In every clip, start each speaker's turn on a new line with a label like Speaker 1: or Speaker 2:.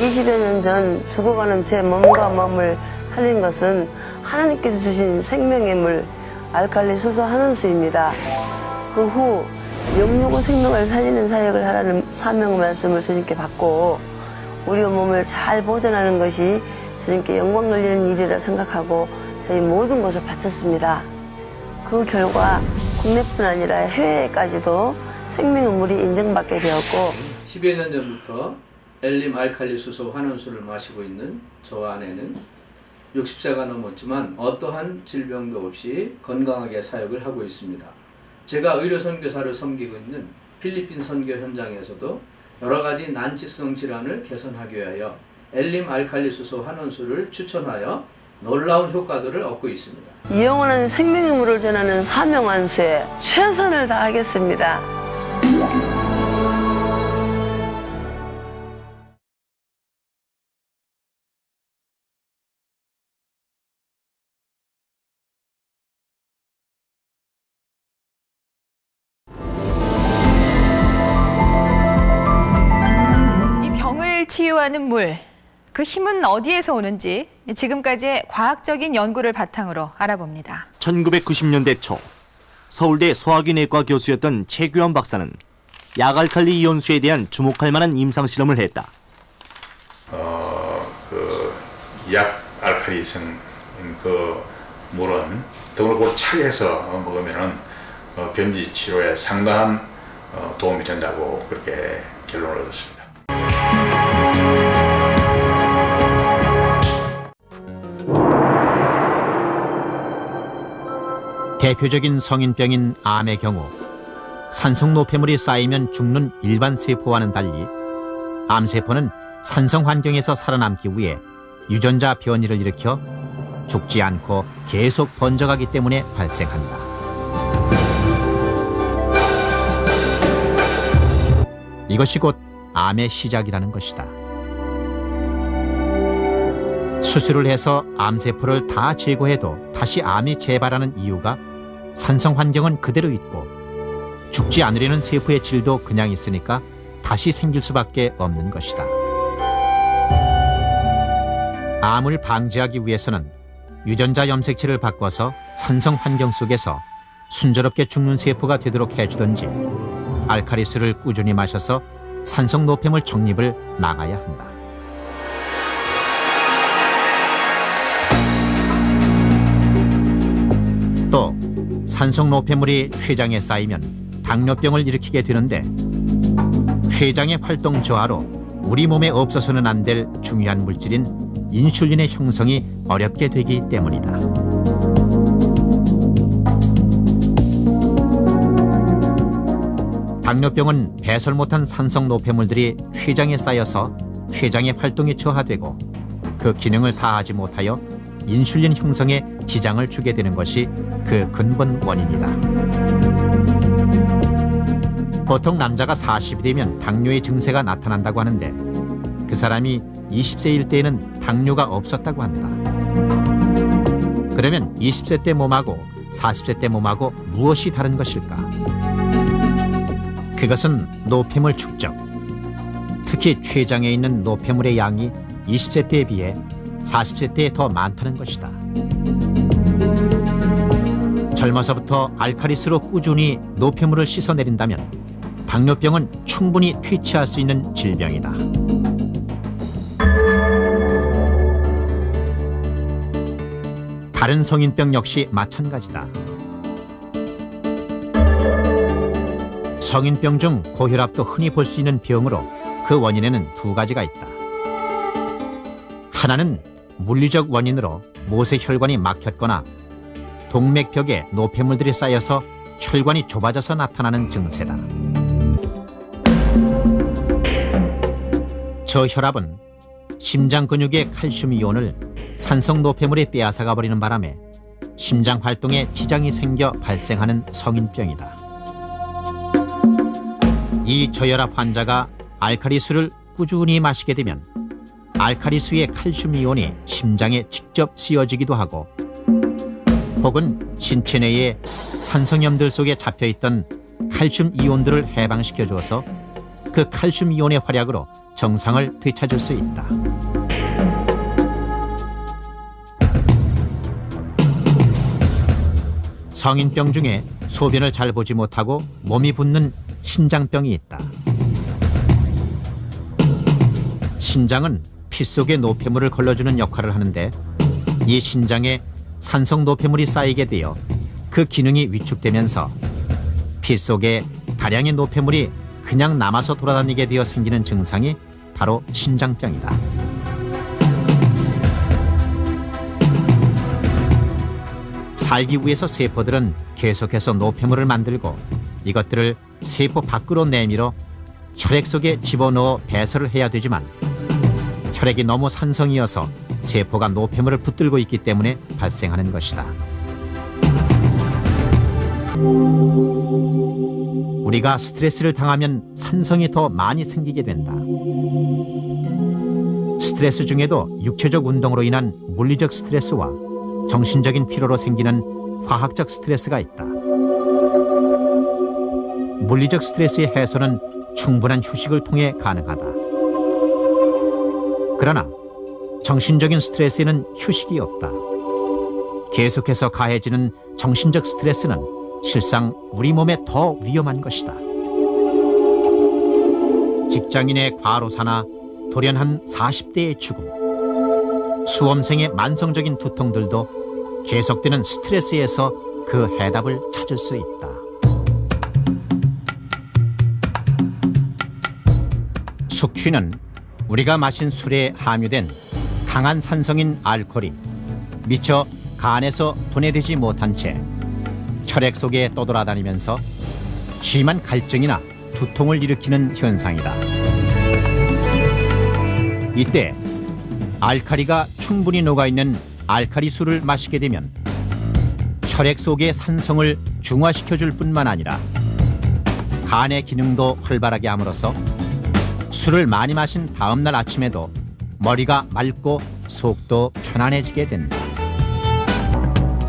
Speaker 1: 20여 년 전 죽어가는 제 몸과 몸을 살린 것은 하나님께서 주신 생명의 물 알칼리 수소 한원수입니다. 그 후 영육의 생명을 살리는 사역을 하라는 사명 말씀을 주님께 받고 우리 몸을 잘 보존하는 것이 주님께 영광 돌리는 일이라 생각하고 저희 모든 것을 바쳤습니다. 그 결과 국내뿐 아니라 해외까지도 생명의 물이 인정받게 되었고
Speaker 2: 10여 년 전부터 엘림 알칼리 수소 환원수를 마시고 있는 저 아내는 60세가 넘었지만 어떠한 질병도 없이 건강하게 사역을 하고 있습니다. 제가 의료 선교사를 섬기고 있는 필리핀 선교 현장에서도 여러 가지 난치성 질환을 개선하기 위하여 엘림 알칼리 수소 환원수를 추천하여 놀라운 효과들을 얻고 있습니다.
Speaker 1: 영원한 생명의 물을 전하는 사명한수에 최선을 다하겠습니다.
Speaker 3: 치유하는 물, 그 힘은 어디에서 오는지 지금까지의 과학적인 연구를 바탕으로 알아봅니다.
Speaker 4: 1990년대 초 서울대 소화기내과 교수였던 최규환 박사는 약알칼리 이온수에 대한 주목할 만한 임상 실험을 했다.
Speaker 5: 약 알칼리성인 그 물은 등을 차게 해서 먹으면은 어, 변비 치료에 상당한 어, 도움이 된다고 그렇게 결론을 얻었습니다.
Speaker 6: 대표적인 성인병인 암의 경우 산성 노폐물이 쌓이면 죽는 일반 세포와는 달리 암세포는 산성 환경에서 살아남기 위해 유전자 변이를 일으켜 죽지 않고 계속 번져가기 때문에 발생한다. 이것이 곧 암의 시작이라는 것이다. 수술을 해서 암세포를 다 제거해도 다시 암이 재발하는 이유가 산성 환경은 그대로 있고 죽지 않으려는 세포의 질도 그냥 있으니까 다시 생길 수밖에 없는 것이다. 암을 방지하기 위해서는 유전자 염색체를 바꿔서 산성 환경 속에서 순조롭게 죽는 세포가 되도록 해주든지 알카리수를 꾸준히 마셔서 산성 노폐물 정립을 막아야 한다. 산성 노폐물이 췌장에 쌓이면 당뇨병을 일으키게 되는데 췌장의 활동 저하로 우리 몸에 없어서는 안 될 중요한 물질인 인슐린의 형성이 어렵게 되기 때문이다. 당뇨병은 배설 못한 산성 노폐물들이 췌장에 쌓여서 췌장의 활동이 저하되고 그 기능을 다하지 못하여 인슐린 형성에 지장을 주게 되는 것이 그 근본 원인이다. 보통 남자가 40이 되면 당뇨의 증세가 나타난다고 하는데 그 사람이 20세일 때에는 당뇨가 없었다고 한다. 그러면 20세 때 몸하고 40세 때 몸하고 무엇이 다른 것일까? 그것은 노폐물 축적. 특히 췌장에 있는 노폐물의 양이 20세 때에 비해 40세 때에 더 많다는 것이다. 젊어서부터 알카리스로 꾸준히 노폐물을 씻어내린다면 당뇨병은 충분히 퇴치할 수 있는 질병이다. 다른 성인병 역시 마찬가지다. 성인병 중 고혈압도 흔히 볼 수 있는 병으로 그 원인에는 두 가지가 있다. 하나는 물리적 원인으로 모세 혈관이 막혔거나 동맥벽에 노폐물들이 쌓여서 혈관이 좁아져서 나타나는 증세다. 저혈압은 심장 근육의 칼슘 이온을 산성 노폐물에 빼앗아가 버리는 바람에 심장 활동에 지장이 생겨 발생하는 성인병이다. 이 저혈압 환자가 알카리수를 꾸준히 마시게 되면 알카리수의 칼슘 이온이 심장에 직접 쓰여지기도 하고 혹은 신체 내의 산성염들 속에 잡혀 있던 칼슘 이온들을 해방시켜 주어서 그 칼슘 이온의 활약으로 정상을 되찾을 수 있다. 성인병 중에 소변을 잘 보지 못하고 몸이 붓는 신장병이 있다. 신장은 피 속에 노폐물을 걸러주는 역할을 하는데 이 신장에 산성 노폐물이 쌓이게 되어 그 기능이 위축되면서 피 속에 다량의 노폐물이 그냥 남아서 돌아다니게 되어 생기는 증상이 바로 신장병이다. 살기 위해서 세포들은 계속해서 노폐물을 만들고 이것들을 세포 밖으로 내밀어 혈액 속에 집어넣어 배설을 해야 되지만 혈액이 너무 산성이어서 세포가 노폐물을 붙들고 있기 때문에 발생하는 것이다. 우리가 스트레스를 당하면 산성이 더 많이 생기게 된다. 스트레스 중에도 육체적 운동으로 인한 물리적 스트레스와 정신적인 피로로 생기는 화학적 스트레스가 있다. 물리적 스트레스의 해소는 충분한 휴식을 통해 가능하다. 그러나 정신적인 스트레스에는 휴식이 없다. 계속해서 가해지는 정신적 스트레스는 실상 우리 몸에 더 위험한 것이다. 직장인의 과로사나 돌연한 40대의 죽음, 수험생의 만성적인 두통들도 계속되는 스트레스에서 그 해답을 찾을 수 있다. 숙취는 우리가 마신 술에 함유된 강한 산성인 알코올이 미처 간에서 분해되지 못한 채 혈액 속에 떠돌아다니면서 심한 갈증이나 두통을 일으키는 현상이다. 이때 알카리가 충분히 녹아있는 알카리수를 마시게 되면 혈액 속의 산성을 중화시켜줄 뿐만 아니라 간의 기능도 활발하게 함으로써 술을 많이 마신 다음날 아침에도 머리가 맑고 속도 편안해지게 된다.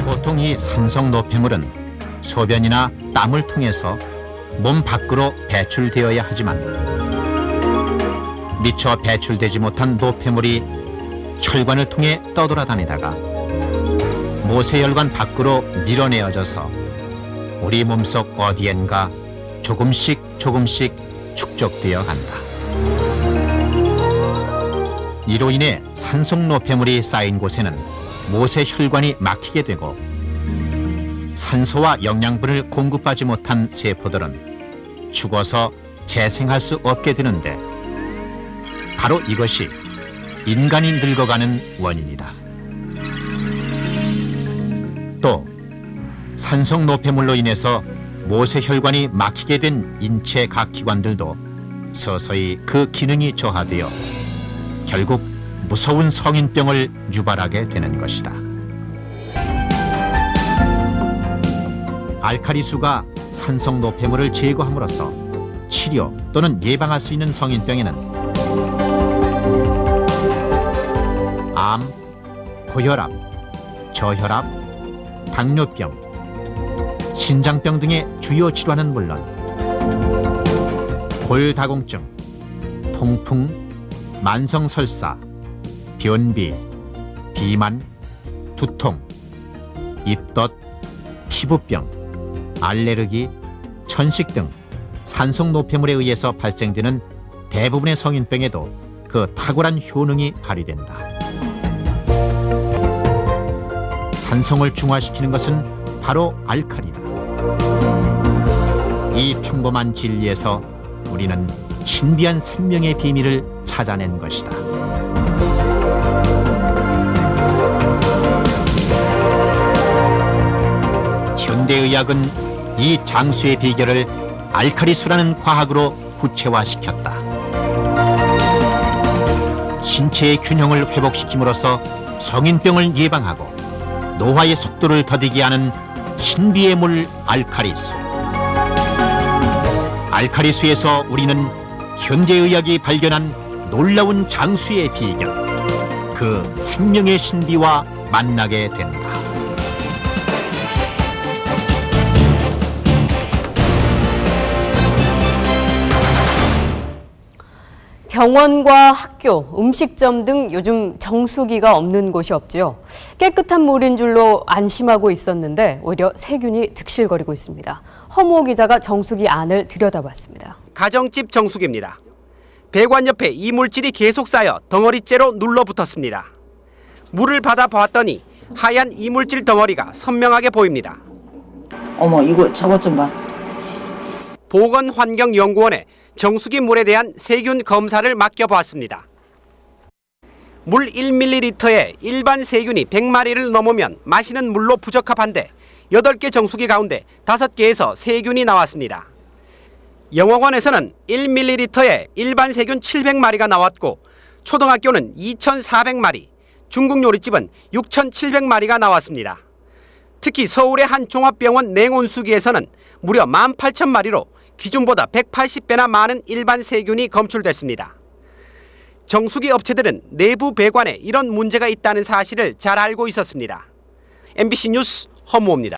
Speaker 6: 보통 이 산성 노폐물은 소변이나 땀을 통해서 몸 밖으로 배출되어야 하지만 미처 배출되지 못한 노폐물이 혈관을 통해 떠돌아다니다가 모세혈관 밖으로 밀어내어져서 우리 몸속 어디엔가 조금씩 조금씩 축적되어 간다. 이로 인해 산성 노폐물이 쌓인 곳에는 모세 혈관이 막히게 되고 산소와 영양분을 공급하지 못한 세포들은 죽어서 재생할 수 없게 되는데 바로 이것이 인간이 늙어가는 원인이다. 또 산성 노폐물로 인해서 모세혈관이 막히게 된 인체 각 기관들도 서서히 그 기능이 저하되어 결국 무서운 성인병을 유발하게 되는 것이다. 알카리수가 산성 노폐물을 제거함으로써 치료 또는 예방할 수 있는 성인병에는 암, 고혈압, 저혈압, 당뇨병, 신장병 등의 주요 질환은 물론 골다공증, 통풍, 만성 설사, 변비, 비만, 두통, 입덧, 피부병, 알레르기, 천식 등 산성 노폐물에 의해서 발생되는 대부분의 성인병에도 그 탁월한 효능이 발휘된다. 산성을 중화시키는 것은 바로 알칼리다. 이 평범한 진리에서 우리는 신비한 생명의 비밀을 찾아낸 것이다. 현대의학은 이 장수의 비결을 알카리수라는 과학으로 구체화시켰다. 신체의 균형을 회복시킴으로써 성인병을 예방하고 노화의 속도를 더디게 하는 신비의 물 알카리수. 알카리수에서 우리는 현대의학이 발견한 놀라운 장수의 비결, 그 생명의 신비와 만나게 된다.
Speaker 7: 병원과 학교, 음식점 등 요즘 정수기가 없는 곳이 없지요. 깨끗한 물인 줄로 안심하고 있었는데 오히려 세균이 득실거리고 있습니다. 허무호 기자가 정수기 안을 들여다봤습니다.
Speaker 8: 가정집 정수기입니다. 배관 옆에 이물질이 계속 쌓여 덩어리째로 눌러붙었습니다. 물을 받아 보았더니 하얀 이물질 덩어리가 선명하게 보입니다.
Speaker 9: 어머 이거 저것 좀 봐.
Speaker 8: 보건환경연구원에 정수기 물에 대한 세균 검사를 맡겨보았습니다. 물 1ml에 일반 세균이 100마리를 넘으면 마시는 물로 부적합한데 8개 정수기 가운데 5개에서 세균이 나왔습니다. 영어관에서는 1ml에 일반 세균 700마리가 나왔고 초등학교는 2,400마리, 중국 요리집은 6,700마리가 나왔습니다. 특히 서울의 한 종합병원 냉온수기에서는 무려 18,000마리로 기준보다 180배나 많은 일반 세균이 검출됐습니다. 정수기 업체들은 내부 배관에 이런 문제가 있다는 사실을 잘 알고 있었습니다. MBC 뉴스 허무호입니다.